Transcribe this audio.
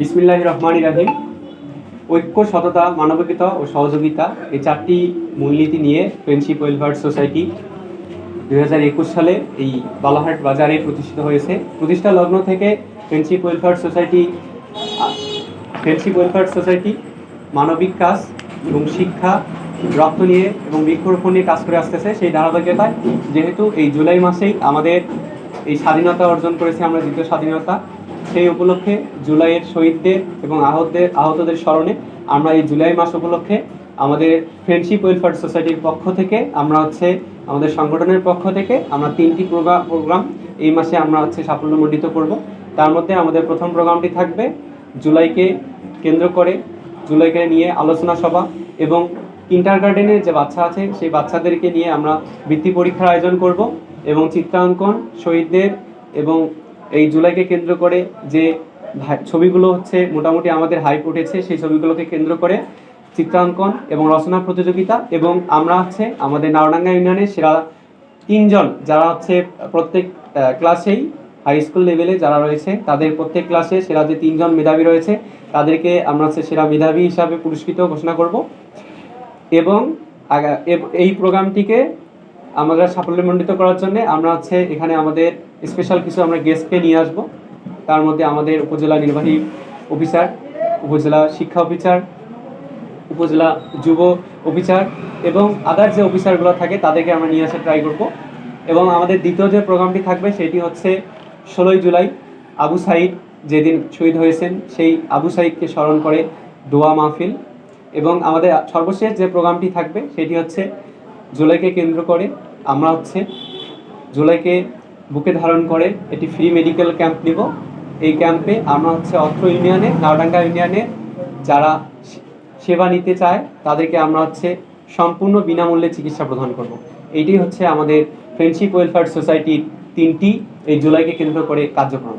বিসমিল্লাহ রহমান রাহিম। ঐক্য, সততা, মানবিকতা ও সহযোগিতা এই চারটি মূলনীতি নিয়ে ফ্রেন্ডশিপ ওয়েলফেয়ার সোসাইটি দুই হাজার একুশ সালে এই বালাহাট বাজারে প্রতিষ্ঠিত হয়েছে। প্রতিষ্ঠা লগ্ন থেকে friendship welfare society friendship welfare society মানবিক কাজ এবং শিক্ষা রক্ত নিয়ে এবং বৃক্ষরোপণ নিয়ে কাজ করে আসতেছে সেই ধারাবাহিকতায়। যেহেতু এই জুলাই মাসেই আমাদের এই স্বাধীনতা অর্জন করেছে আমরা, দ্বিতীয় স্বাধীনতা সেই উপলক্ষে জুলাইয়ের শহীদদের এবং আহতদের আহতদের স্মরণে আমরা এই জুলাই মাস উপলক্ষে আমাদের ফ্রেন্ডশিপ ওয়েলফেয়ার সোসাইটির পক্ষ থেকে আমরা হচ্ছে আমাদের সংগঠনের পক্ষ থেকে আমরা তিনটি প্রোগ্রাম প্রোগ্রাম এই মাসে আমরা হচ্ছে সাফল্যমণ্ডিত করব। তার মধ্যে আমাদের প্রথম প্রোগ্রামটি থাকবে জুলাইকে কেন্দ্র করে, জুলাইকে নিয়ে আলোচনা সভা এবং ইন্টার গার্ডেনের যে বাচ্চা আছে সেই বাচ্চাদেরকে নিয়ে আমরা বৃত্তি পরীক্ষার আয়োজন করব এবং চিত্রাঙ্কন, শহীদদের এবং এই জুলাইকে কেন্দ্র করে যে ছবিগুলো হচ্ছে মোটামুটি আমাদের হাইপ উঠেছে, সেই ছবিগুলোকে কেন্দ্র করে চিত্রাঙ্কন এবং রচনা প্রতিযোগিতা এবং আমরা হচ্ছে আমাদের নাওডাঙ্গা ইউনিয়নের সেরা তিনজন যারা হচ্ছে প্রত্যেক ক্লাসেই হাই স্কুল লেভেলে যারা রয়েছে, তাদের প্রত্যেক ক্লাসে সেরা যে তিনজন মেধাবী রয়েছে, তাদেরকে আমরা হচ্ছে সেরা মেধাবী হিসাবে পুরস্কৃত ঘোষণা করব। এবং এই প্রোগ্রামটিকে আমরা সাফল্যমণ্ডিত করার জন্য আমরা হচ্ছে এখানে আমাদের স্পেশাল কিছু আমরা গেস্টকে নিয়ে আসব। তার মধ্যে আমাদের উপজেলা নির্বাহী অফিসার উপজেলা শিক্ষা অফিসার উপজেলা যুব অফিসার এবং আদার যে অফিসারগুলো থাকে তাদেরকে আমরা নিয়ে আসা ট্রাই করব। এবং আমাদের দ্বিতীয় যে প্রোগ্রামটি থাকবে সেটি হচ্ছে ষোলোই জুলাই আবু সাইদ যেদিন শহীদ হয়েছেন সেই আবু সাইদকে স্মরণ করে দোয়া মাহফিল। এবং আমাদের সর্বশেষ যে প্রোগ্রামটি থাকবে সেটি হচ্ছে জুলাইকে কেন্দ্র করে। আমরা হচ্ছে জুলাইকে বুকে ধারণ করে একটি ফ্রি মেডিকেল ক্যাম্প নিব। এই ক্যাম্পে আমরা হচ্ছে অত্র ইউনিয়নে নাওডাঙ্গা ইউনিয়নে যারা সেবা নিতে চায়, তাদেরকে আমরা হচ্ছে সম্পূর্ণ বিনামূল্যে চিকিৎসা প্রদান করব। এইটি হচ্ছে আমাদের ফ্রেন্ডশিপ ওয়েলফেয়ার সোসাইটির তিনটি। এই জুলাইকে কেন্দ্র করে কার্যক্রম।